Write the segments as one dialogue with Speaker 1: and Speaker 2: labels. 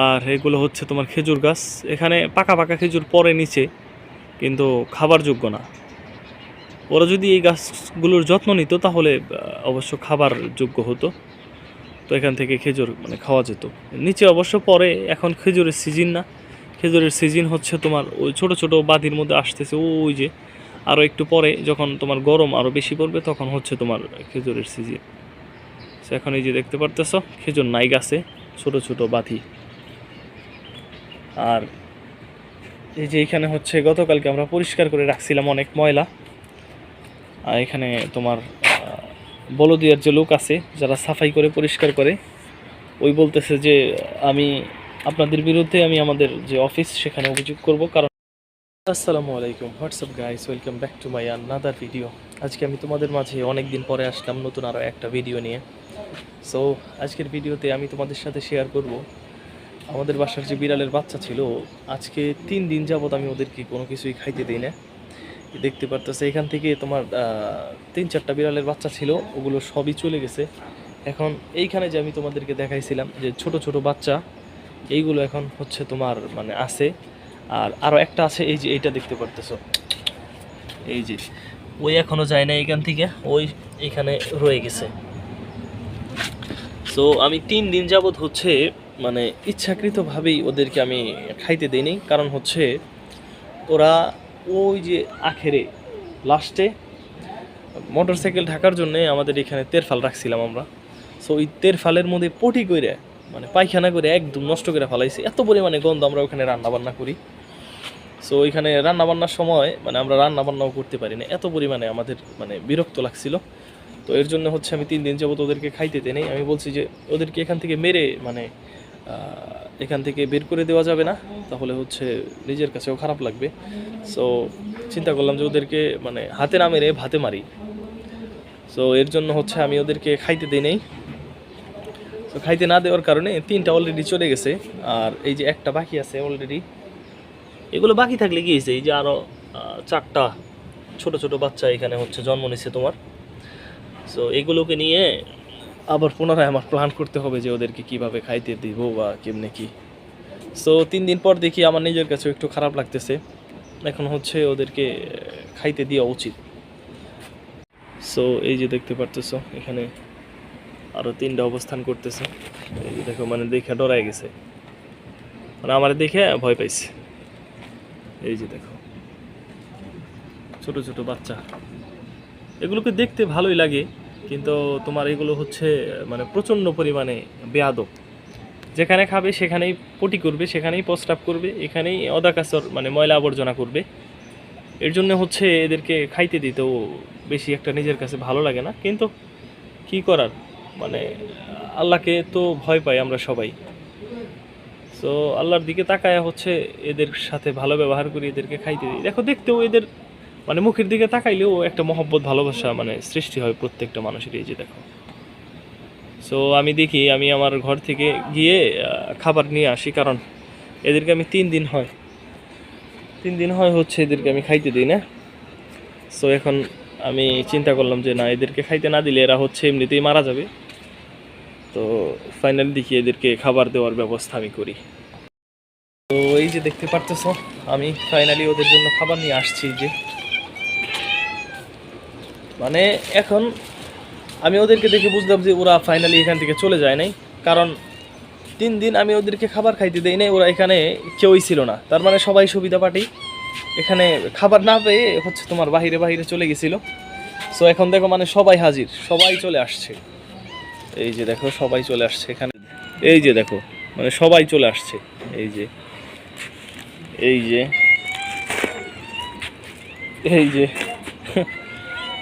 Speaker 1: আর এগুলো হচ্ছে তোমার খেজুর গাছ। এখানে পাকা পাকা খেজুর পরে নিচে, কিন্তু খাবার যোগ্য না। ওরা যদি এই গাছগুলোর যত্ন নিত, তাহলে অবশ্য খাবার যোগ্য হতো। তো এখান থেকে খেজুর মানে খাওয়া যেত। নিচে অবশ্য পরে এখন খেজুরের সিজন না। খেজুরের সিজন হচ্ছে তোমার ওই ছোট ছোট বাদির মধ্যে আসতেছে, ওই যে আরও একটু পরে যখন তোমার গরম আরও বেশি পড়বে, তখন হচ্ছে তোমার খেজুরের সিজন এখন এই যে দেখতে পারতেছ, খেজুর নাই গাছে, ছোট ছোট বাতি আর এই যে এখানে হচ্ছে গতকালকে আমরা পরিষ্কার করে রাখছিলাম অনেক ময়লা। আর এখানে তোমার বলদিয়ার যে লোক আছে, যারা সাফাই করে, পরিষ্কার করে, ওই বলতেছে যে আমি আপনাদের বিরুদ্ধে আমি আমাদের যে অফিস সেখানে অভিযোগ করব। কারণ আসসালামু আলাইকুম। What's up guys welcome back to my another video আজকে আমি তোমাদের মাঝে অনেক দিন পরে আসলাম নতুন আরও একটা ভিডিও নিয়ে। সো আজকের ভিডিওতে আমি তোমাদের সাথে শেয়ার করব আমাদের বাসার যে বিড়ালের বাচ্চা ছিল, আজকে তিন দিন যাবত আমি ওদেরকে কোনো কিছুই খাইতে দিই না। দেখতে পারতেছে এখান থেকে তোমার তিন চারটা বিড়ালের বাচ্চা ছিল, ওগুলো সবই চলে গেছে। এখন এইখানে যে আমি তোমাদেরকে দেখাইছিলাম যে ছোট ছোট বাচ্চা, এইগুলো এখন হচ্ছে তোমার মানে আছে। আর আরও একটা আছে, এই যে এইটা দেখতে পারতেছো। এই যে, ওই এখনও যায় না এখান থেকে, ওই এখানে রয়ে গেছে। সো আমি তিন দিন যাবত হচ্ছে মানে ইচ্ছাকৃতভাবেই ওদেরকে আমি খাইতে দিইনি। কারণ হচ্ছে ওরা ওই যে আখেরে লাস্টে মোটর সাইকেল ঢাকার জন্য আমাদের এখানে তেরফাল রাখছিলাম আমরা। সো ওই তেরফালের মধ্যে পটি করে মানে পায়খানা করে একদম নষ্ট করে ফেলাইছি। এত পরিমাণে গন্ধ আমরা ওখানে রান্নাবান্না করি। সো ওইখানে রান্নাবান্নার সময় মানে আমরা রান্নাবান্নাও করতে পারি না এত পরিমাণে আমাদের মানে বিরক্ত লাগছিল। তো এর জন্য হচ্ছে আমি তিন দিন যাবত ওদেরকে খাইতে দিই আমি বলছি যে, ওদেরকে এখান থেকে মেরে মানে এখান থেকে বের করে দেওয়া যাবে না, তাহলে হচ্ছে নিজের কাছেও খারাপ লাগবে। সো চিন্তা করলাম যে ওদেরকে মানে হাতে না মেরে ভাতে মারি। সো এর জন্য হচ্ছে আমি ওদেরকে খাইতে দিই নেই। তো খাইতে না দেওয়ার কারণে তিনটা অলরেডি চলে গেছে, আর এই যে একটা বাকি আছে অলরেডি এগুলো বাকি থাকলে কি হয়েছে? এই যে আরও চারটা ছোট ছোট বাচ্চা এখানে হচ্ছে জন্ম নিচ্ছে তোমার। সো এগুলোকে নিয়ে আবার পুনরায় আমার প্ল্যান করতে হবে যে ওদেরকে কীভাবে খাইতে দিব বা কেমনে কি। সো তিন দিন পর দেখি আমার নিজের কাছেও একটু খারাপ লাগতেছে। এখন হচ্ছে ওদেরকে খাইতে দেওয়া উচিত। সো এই যে দেখতে পারতেছো, এখানে আরও তিনটা অবস্থান করতেছে। এই যে দেখো মানে দেখে ডরাই গেছে। মানে আমার দেখে ভয় পাইছে। এই যে দেখো, ছোট ছোট বাচ্চা। এগুলোকে দেখতে ভালোই লাগে। কিন্তু তোমার এগুলো হচ্ছে মানে প্রচণ্ড পরিমাণে বেয়াদব। যেখানে খাবে সেখানেই পটি করবে, সেখানেই প্রস্রাব করবে, এখানেই অদাকাসর মানে ময়লা আবর্জনা করবে। এর জন্য হচ্ছে এদেরকে খাইতে দিতেও বেশি একটা নিজের কাছে ভালো লাগে না। কিন্তু কি করার? মানে আল্লাহকে তো ভয় পাই আমরা সবাই। তো আল্লাহর দিকে তাকায় হচ্ছে এদের সাথে ভালো ব্যবহার করি এদেরকে খাইতে দিই। দেখো, দেখতেও এদের মানে মুখের দিকে তাকাইলেও একটা মহব্বত, ভালোবাসা মানে সৃষ্টি হয় প্রত্যেকটা মানুষের এই যে দেখো। সো আমি দেখি, আমি আমার ঘর থেকে গিয়ে খাবার নিয়ে আসি কারণ এদেরকে আমি তিন দিন হয়, তিন দিন হয় হচ্ছে এদেরকে আমি খাইতে দিই না। সো এখন আমি চিন্তা করলাম যে না, এদেরকে খাইতে না দিলে এরা হচ্ছে এমনিতেই মারা যাবে। তো ফাইনালি দেখি এদেরকে খাবার দেওয়ার ব্যবস্থা আমি করি। তো এই যে দেখতে পারতেছো, আমি ফাইনালি ওদের জন্য খাবার নিয়ে আসছি যে মানে এখন আমি ওদেরকে দেখে বুঝলাম যে ওরা ফাইনালি এখান থেকে চলে যায় নাই। কারণ তিন দিন আমি ওদেরকে খাবার খাইতে দেই নাই, ওরা এখানে কেউই ছিল না। তার মানে সবাই সুবিধা পাটি। এখানে খাবার না পেয়ে হচ্ছে তোমার বাহিরে বাহিরে চলে গেছিল। সো এখন দেখো মানে সবাই হাজির, সবাই চলে আসছে। এই যে দেখো, সবাই চলে আসছে এখানে। এই যে দেখো মানে সবাই চলে আসছে। এই যে এই যে এই যে।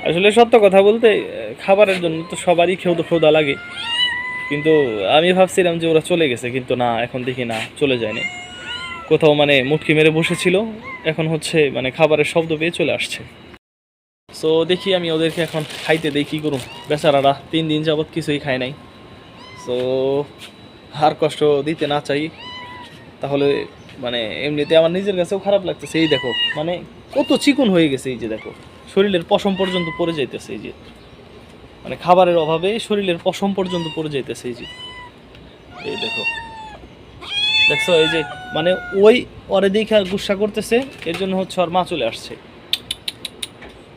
Speaker 1: আসলে সত্য কথা বলতে খাবারের জন্য তো সবারই খেউ তো ক্ষুদা লাগে। কিন্তু আমি ভাবছিলাম যে ওরা চলে গেছে, কিন্তু না, এখন দেখি না, চলে যায়নি। কোথাও মানে মুটকি মেরে বসেছিল, এখন হচ্ছে মানে খাবারের শব্দ পেয়ে চলে আসছে। সো দেখি আমি ওদেরকে এখন খাইতে দেই, কী করুন বেচারারা তিন দিন যাবৎ কিছুই খায় নাই। সো আর কষ্ট দিতে না চাই। তাহলে মানে এমনিতে আমার নিজের কাছেও খারাপ লাগতেছে। এই দেখো মানে কত চিকন হয়ে গেছে এই যে দেখো। শরীরের পশম পর্যন্ত পড়ে যাইতেছে এই যে। মানে খাবারের অভাবে শরীরের পশম পর্যন্ত পড়ে যাইতেছে এই যে। এই দেখো। দেখছ, এই যে মানে ওই ওরে দেখে গুসা করতেছে, এর জন্য হচ্ছে ওর মা চলে আসছে।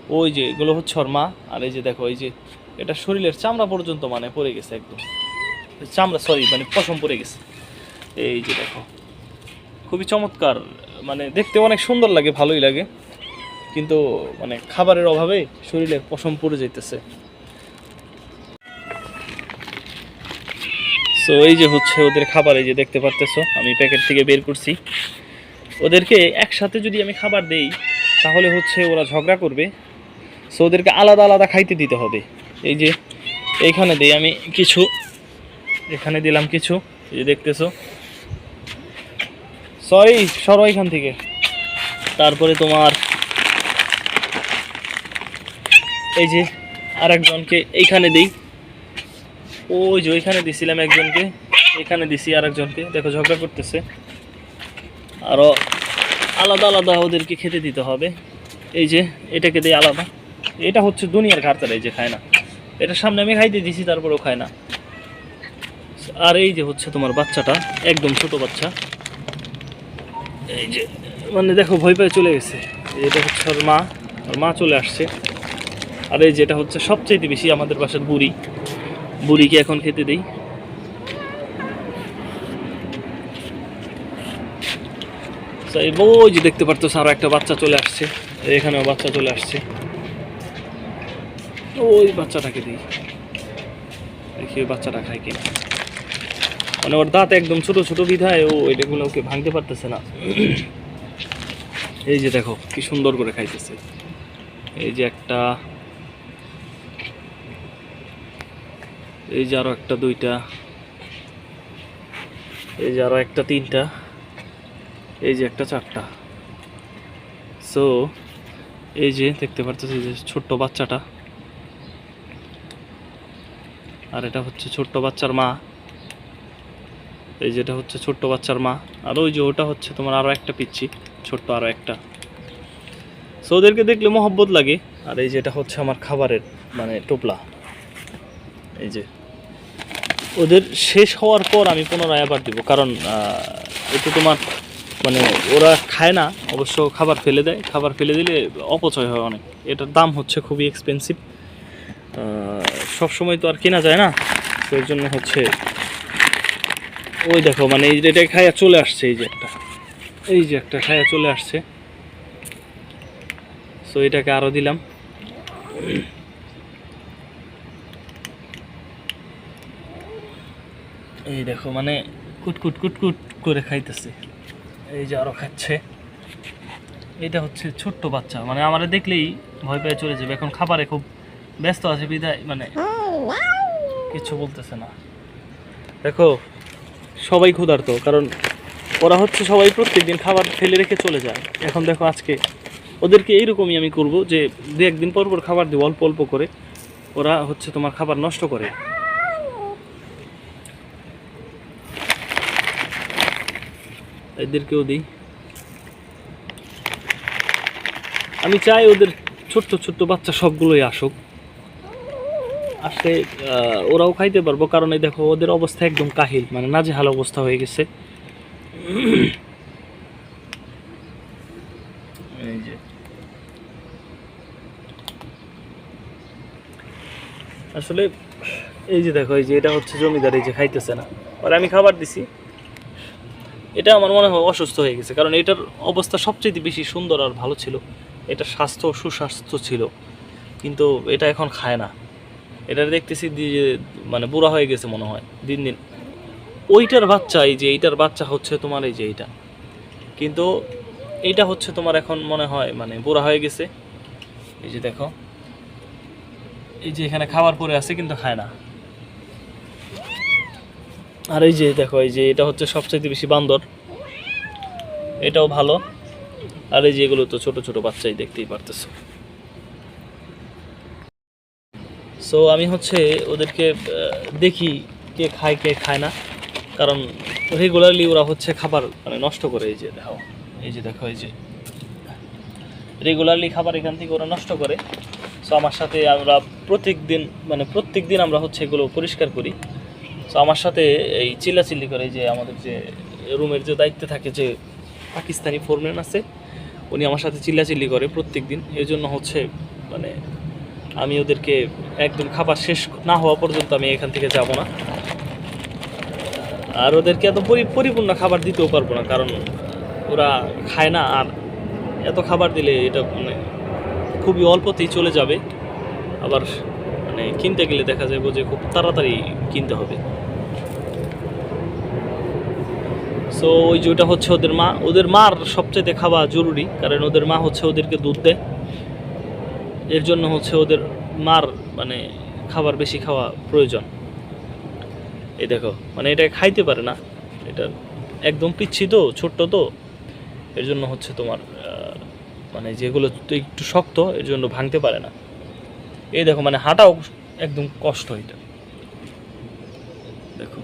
Speaker 1: ওই যে, এগুলো হচ্ছে ওর মা, আর এই যে দেখো, এই যে, এটা শরীরের চামড়া পর্যন্ত মানে পড়ে গেছে একদম। চামড়া সরি মানে পশম পড়ে গেছে। এই যে দেখো, খুবই চমৎকার মানে দেখতে অনেক সুন্দর লাগে, ভালোই লাগে। কিন্তু মানে খাবারের অভাবে শরীরে পশম পড়ে যাইতেছে। সো এই যে হচ্ছে ওদের খাবার, এই যে দেখতে পারতেছো, আমি প্যাকেট থেকে বের করছি। ওদেরকে একসাথে যদি আমি খাবার দেই, তাহলে হচ্ছে ওরা ঝগড়া করবে। সো ওদেরকে আলাদা আলাদা খাইতে দিতে হবে। এই যে এইখানে দিই আমি কিছু। এখানে দিলাম কিছু। এই যে দেখতেছো। সরি সরো এখান থেকে। তারপরে তোমার এই যে আরেকজনকে এইখানে দিই। ওই যে ওইখানে দিছিলাম একজনকে এখানে দিছি আর একজনকে দেখো, ঝগড়া করতেছে। আরও আলাদা আলাদা ওদেরকে খেতে দিতে হবে। এই যে এটাকে দিই আলাদা। এটা হচ্ছে দুনিয়ার ঘাটতার এই যে খায় না। এটা সামনে আমি খাইতে দিছি, তারপরেও খায় না। আর এই যে হচ্ছে তোমার বাচ্চাটা, একদম ছোট বাচ্চা। এই যে মানে দেখো, ভয় পেয়ে চলে গেছে। এটা হচ্ছে ওর মা। ওর মা চলে আসছে। আর এই যেটা হচ্ছে সবচেয়ে বেশি আমাদের বাসার বুড়ি, বুড়িকে এখন খেতে দেই। ওই যে দেখতে পারতো আরও একটা বাচ্চা চলে আসছে, এখানেও বাচ্চা চলে আসছে। ওই বাচ্চাটাকে দিই। দেখি ওই বাচ্চাটা খায় কিনা। মানে ওর দাঁত একদম ছোট ছোট বিধায় ও এটাগুলো ওকে ভাঙতে পারতেছে না। এই যে দেখো, কি সুন্দর করে খাইতেছে। এই যে একটা এই যে আরও একটা, দুইটা। এই যে আরও একটা, তিনটা। এই যে একটা, চারটা। সো এই যে দেখতে পারতেছি যে ছোট্ট বাচ্চাটা। আর এটা হচ্ছে ছোট্ট বাচ্চার মা। এই যেটা হচ্ছে ছোট্ট বাচ্চার মা। আর ওই যে ওটা হচ্ছে তোমার আরও একটা পিচ্ছি, ছোট্ট আরও একটা। সো ওদেরকে দেখলে মহব্বত লাগে। আর এই যেটা হচ্ছে আমার খাবারের মানে টোপলা। এই যে, ওদের শেষ হওয়ার পর আমি পুনরায় আবার দিব, কারণ এতে তোমার মানে ওরা খায় না, অবশ্য খাবার ফেলে দেয়, খাবার ফেলে দিলে অপচয় হয় অনেক। এটার দাম হচ্ছে খুবই এক্সপেন্সিভ সব সময় তো আর কেনা যায় না, তো এর জন্য হচ্ছে, ওই দেখো মানে এই এটা খায়া চলে আসছে, এই যে একটা, এই যে একটা খায়া চলে আসছে। সো এটাকে আরও দিলাম। এই দেখো মানে কুটকুট কুটকুট করে খাইতেছে। এই যে আরও খাচ্ছে। এটা হচ্ছে ছোট্ট বাচ্চা মানে আমারে দেখলেই ভয় পেয়ে চলে যাবে। এখন খাবারে খুব ব্যস্ত আছে, বিদায় মানে কিছু বলতেছে না। দেখো, সবাই ক্ষুধার্ত, কারণ ওরা হচ্ছে সবাই প্রত্যেকদিন খাবার ফেলে রেখে চলে যায়। এখন দেখো আজকে ওদেরকে এইরকমই আমি করব যে দু একদিন পর পর খাবার দিব, অল্প অল্প করে। ওরা হচ্ছে তোমার খাবার নষ্ট করে। এদেরকেও দিই। আমি চাই ওদের ছোট্ট ছোট্ট বাচ্চা সবগুলোই আসুক। আসলে ওরাও খাইতে পারব কারণ এই দেখো ওদের অবস্থা একদম কাহিল মানে নাজেহাল অবস্থা হয়ে গেছে। আসলে এই যে দেখো এই যে এটা হচ্ছে জমিদার এই যে খাইতেছে না। আর আমি খাবার দিছি। এটা আমার মনে হয় অসুস্থ হয়ে গেছে। কারণ এটার অবস্থা সবচেয়ে বেশি সুন্দর আর ভালো ছিল। এটা স্বাস্থ্য সুস্বাস্থ্য ছিল। কিন্তু এটা এখন খায় না। এটা দেখতেছি যে মানে বুড়া হয়ে গেছে মনে হয়, দিন দিন। ওইটার বাচ্চা, এই যে এইটার বাচ্চা হচ্ছে তোমার এই যে এইটা। কিন্তু এইটা হচ্ছে তোমার এখন মনে হয় মানে বুড়া হয়ে গেছে। এই যে দেখো, এই যে এখানে খাবার পরে আছে কিন্তু খায় না। আর এই যে দেখো, এই যে এটা হচ্ছে সবচেয়ে বেশি বান্দর। এটাও ভালো। আর এই যে এগুলো তো ছোট ছোট বাচ্চাই দেখতেই পারতেছো। সো আমি হচ্ছে ওদেরকে দেখি কে খায় কে খায় না। কারণ রেগুলারলি ওরা হচ্ছে খাবার মানে নষ্ট করে এই যে, দেখো। এই যে দেখো, এই যে। রেগুলারলি খাবার এখান থেকে ওরা নষ্ট করে। সো আমার সাথে আমরা প্রত্যেক দিন মানে প্রত্যেক দিন আমরা হচ্ছে এগুলো পরিষ্কার করি। তো আমার সাথে এই চিল্লাচিল্লি করে যে আমাদের যে রুমের যে দায়িত্বে থাকে যে পাকিস্তানি ফোরম্যান আছে, উনি আমার সাথে চিল্লাচিল্লি করে প্রত্যেক দিন এই জন্য হচ্ছে মানে আমি ওদেরকে একদম খাবার শেষ না হওয়া পর্যন্ত আমি এখান থেকে যাব না। আর ওদেরকে এত পরি- পরিপূর্ণ খাবার দিতেও পারব না, কারণ ওরা খায় না। আর এত খাবার দিলে এটা মানে খুবই অল্পতেই চলে যাবে। আবার মানে কিনতে গেলে দেখা যাবে যে খুব তাড়াতাড়ি কিনতে হবে। সো ওই ওটা হচ্ছে ওদের মা। ওদের মার সবচেয়ে খাওয়া জরুরি, কারণ ওদের মা হচ্ছে ওদেরকে দুধ দেয়। এর জন্য হচ্ছে ওদের মার মানে খাবার বেশি খাওয়া প্রয়োজন। এই দেখো মানে এটা খাইতে পারে না। এটা একদম পিচ্ছি তো, ছোট্ট তো। এর জন্য হচ্ছে তোমার মানে যেগুলো একটু শক্ত, এর জন্য ভাঙতে পারে না। এই দেখো মানে হাঁটাও একদম কষ্ট এটা। দেখো।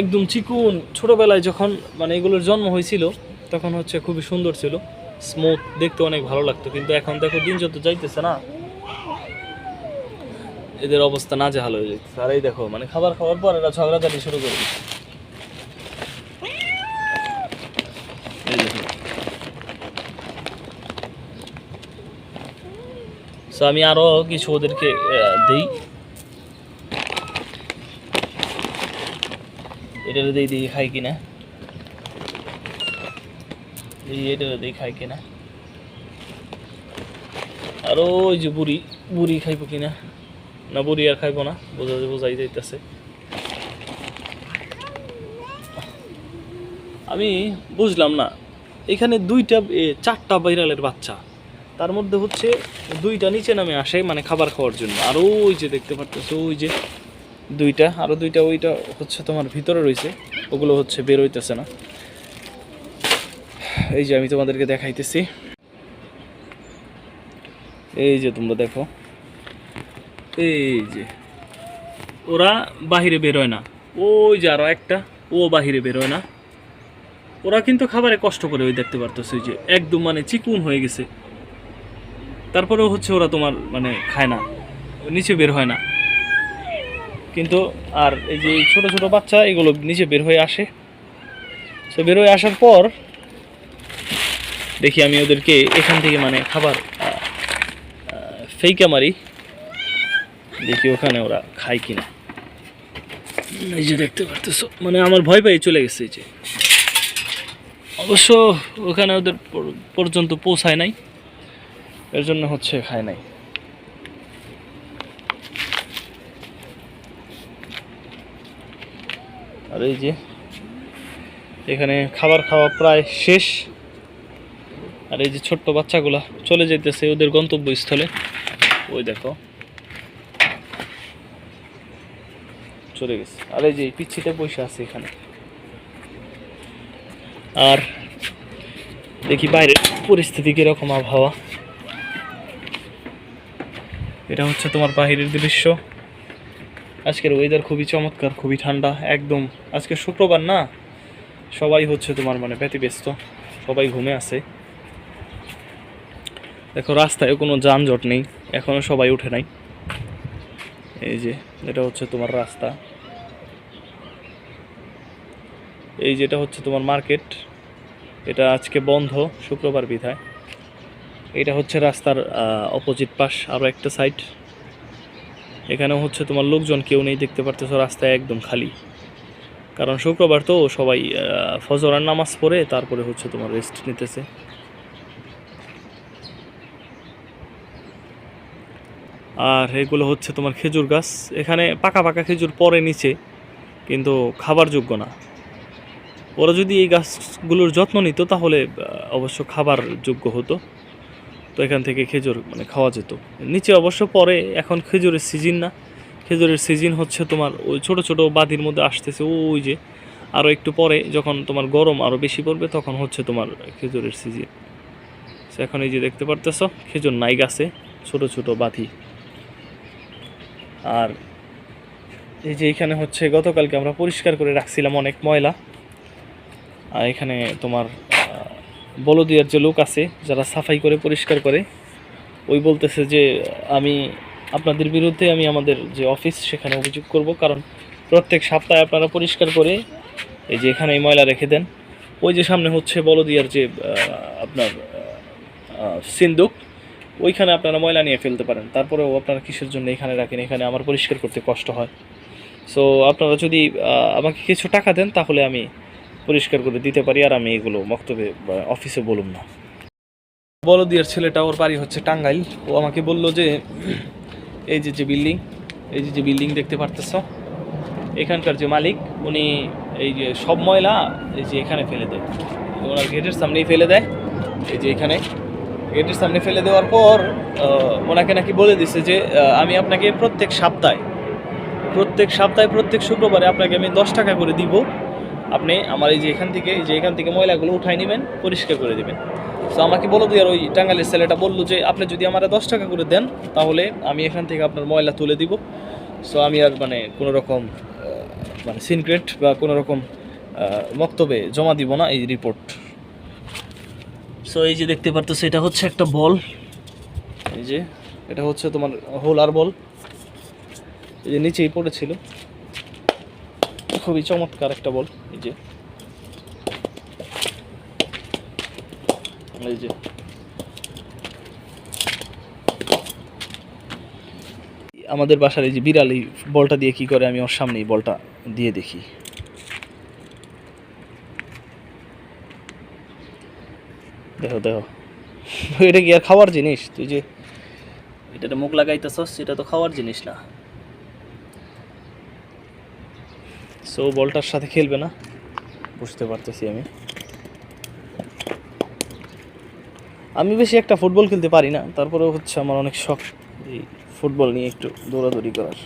Speaker 1: একদম চিকুন, ছোটবেলায় যখন মানে এগুলোর জন্ম হয়েছিল, তখন হচ্ছে খুবই সুন্দর ছিল। স্মুথ দেখতে অনেক ভালো লাগতো, কিন্তু এখন দেখো দিন যত যাইতেছে না, এদের অবস্থা না জাহাল হয়ে যাচ্ছে আর এই দেখো মানে খাবার খাওয়ার পর এরা ঝগড়াঝাটি শুরু করে আমি আরও কিছু ওদেরকে দেই। এটার দিয়ে দিয়ে খাই কিনা? দিয়ে খাই কিনা? ওই যে বুড়ি বুড়ি খাইবো কিনা? না, বুড়ি আর খাইবো না, বোঝা বোঝাই যাইতেছে। আমি বুঝলাম না, এখানে দুইটা চারটা বাইরালের বাচ্চা। তার মধ্যে হচ্ছে দুইটা নিচে নামে আসে মানে খাবার খাওয়ার জন্য। আর ওই যে দেখতে পারতেছ, ওই যে দুইটা আরও দুইটা ওইটা হচ্ছে তোমার ভিতরে রয়েছে, ওগুলো হচ্ছে বের হইতেছে না। এই যে আমি তোমাদেরকে দেখাইতেছি। এই যে তোমরা দেখো। এই যে, ওরা বাহিরে বেরোয় না। ওই যে আরও একটা, ও বাহিরে বেরোয় না। ওরা কিন্তু খাবারে কষ্ট করে ওই দেখতে পারতেছে ওই যে, একদম মানে চিকুন হয়ে গেছে। তারপরেও হচ্ছে ওরা তোমার মানে খায় না, নিচে বের হয় না। কিন্তু আর এই যে ছোট ছোট বাচ্চা, এগুলো নিচে বের হয়ে আসে। তো বের হয়ে আসার পর দেখি আমি ওদেরকে এখান থেকে মানে খাবার ফেইকা মারি। দেখি ওখানে ওরা খায় কিনা। এই যে দেখতে পারতেছো মানে আমার ভয় পেয়ে চলে গেছে যে। অবশ্য ওখানে ওদের পর্যন্ত পৌঁছায় নাই। এর জন্য হচ্ছে খায় নাই। এই যে এখানে খাবার খাওয়া প্রায় শেষ। আর এই যে ছোট্ট বাচ্চাগুলা চলে যেতেছে ওদের গন্তব্যস্থলে। ওই দেখো। চলে গেছে। আর এই যে পিচ্ছিটা বসে আছে এখানে। আর দেখি বাইরের পরিস্থিতি কীরকম আবহাওয়া। এটা হচ্ছে তোমার বাহিরের দৃশ্য। আজকের ওয়েদার খুবই চমৎকার, খুবই ঠান্ডা, একদম। আজকে শুক্রবার না? সবাই হচ্ছে তোমার মানে ব্যতিব্যস্ত, সবাই ঘুমে আছে। দেখো রাস্তায় কোনো যানজট নেই, এখনও সবাই উঠে নাই। এই যে, এটা হচ্ছে তোমার রাস্তা। এই যেটা হচ্ছে তোমার মার্কেট, এটা আজকে বন্ধ, শুক্রবার বিধায়। এটা হচ্ছে রাস্তার অপোজিট পাশ আরও একটা সাইড এখানেও হচ্ছে তোমার লোকজন কেউ নেই, দেখতে পারতেছো রাস্তায় একদম খালি। কারণ শুক্রবার তো সবাই ফজরার নামাজ পড়ে, তারপরে হচ্ছে তোমার রেস্ট নিতেছে। আর এগুলো হচ্ছে তোমার খেজুর গাছ। এখানে পাকা পাকা খেজুর পরে নিচে, কিন্তু খাবার যোগ্য না। ওরা যদি এই গাছগুলোর যত্ন নিত, তাহলে অবশ্য খাবার যোগ্য হতো। তো এখান থেকে খেজুর মানে খাওয়া যেত। নিচে অবশ্য পরে এখন খেজুরের সিজন না। খেজুরের সিজন হচ্ছে তোমার ওই ছোট ছোট বাদির মধ্যে আসতেছে ওই যে আরও একটু পরে যখন তোমার গরম আরও বেশি পড়বে তখন হচ্ছে তোমার খেজুরের সিজিন সিজন এখন এই যে দেখতে পারতেছো, খেজুর নাই গাছে, ছোট ছোট বাতি আর এই যে এখানে হচ্ছে গতকালকে আমরা পরিষ্কার করে রাখছিলাম অনেক ময়লা। আর এখানে তোমার বলদিয়ার যে লোক আছে, যারা সাফাই করে, পরিষ্কার করে, ওই বলতেছে যে, আমি আপনাদের বিরুদ্ধে আমি আমাদের যে অফিস সেখানে অভিযোগ করব, কারণ প্রত্যেক সপ্তাহে আপনারা পরিষ্কার করে এই যে এখানে ময়লা রেখে দেন। ওই যে সামনে হচ্ছে বলদিয়ার যে আপনার সিন্দুক, ওইখানে আপনারা ময়লা নিয়ে ফেলতে পারেন। তারপরেও আপনারা কিসের জন্য এখানে রাখেন? এখানে আমার পরিষ্কার করতে কষ্ট হয়। সো আপনারা যদি আমাকে কিছু টাকা দেন, তাহলে আমি পরিষ্কার করে দিতে পারি আর আমি এগুলো মক্তবে বা অফিসে বলুম না। বলদিয়ার ছেলেটা ওর বাড়ি হচ্ছে টাঙ্গাইল। ও আমাকে বলল যে, এই যে যে বিল্ডিং, এই যে যে বিল্ডিং দেখতে পারতেছ, এখানকার যে মালিক, উনি এই যে সব ময়লা এই যে এখানে ফেলে দেয়। ওনার গেটের সামনেই ফেলে দেয়, এই যে এখানে। গেটের সামনে ফেলে দেওয়ার পর ওনাকে নাকি বলে দিছে যে আমি আপনাকে প্রত্যেক সপ্তাহে প্রত্যেক সপ্তাহে, প্রত্যেক শুক্রবারে আপনাকে আমি দশ টাকা করে দিব। আপনি আমার এই যে এখান থেকে যে এখান থেকে ময়লাগুলো উঠাই নেবেন, পরিষ্কার করে দেবেন। তো আমাকে বলো দিয়ে আর ওই টাঙ্গালের ছেলেটা বলল যে, আপনি যদি আমার দশ টাকা করে দেন, তাহলে আমি এখান থেকে আপনার ময়লা তুলে দিব। সো আমি আর মানে কোনো রকম মানে সিনক্রেট বা কোনো রকম বক্তব্যে জমা দিব না এই রিপোর্ট সো এই যে দেখতে পারতো সেটা হচ্ছে একটা বল। এই যে, এটা হচ্ছে তোমার হোলার বল। এই যে নিচেই পড়েছিল। খুবই চমৎকার একটা বল, এই যে। এই যে। আমাদের বাসার এই যে বিড়াল, এই বলটা দিয়ে কি করে আমি ওর সামনে এই বলটা দিয়ে দেখি। দেখো দেখো। এটা কি আর খাওয়ার জিনিস? তুই যে এটা মুখ লাগাইতেছস সেটা তো খাওয়ার জিনিস না। সো বলটার সাথে খেলবে না? বুঝতে পারতেছি আমি। আমি বেশি একটা ফুটবল খেলতে পারি না, তারপরেও হচ্ছে আমার অনেক শখ এই ফুটবল নিয়ে একটু দৌড়াদৌড়ি করার।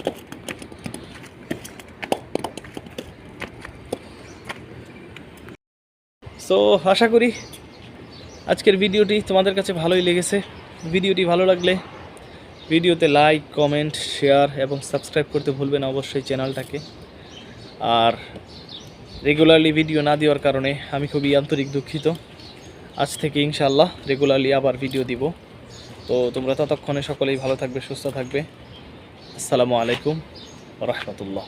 Speaker 1: সো আশা করি আজকের ভিডিওটি তোমাদের কাছে ভালোই লেগেছে। ভিডিওটি ভালো লাগলে ভিডিওতে লাইক কমেন্ট শেয়ার এবং সাবস্ক্রাইব করতে ভুলবেন অবশ্যই চ্যানেলটাকে। আর রেগুলারলি ভিডিও না দেওয়ার কারণে আমি খুবই আন্তরিক দুঃখিত। আজ থেকে ইনশাল্লাহ রেগুলারলি আবার ভিডিও দিব। তো তোমরা ততক্ষণে সকলেই ভালো থাকবে, সুস্থ থাকবে। আসসালামু আলাইকুম রহমতুল্লাহ।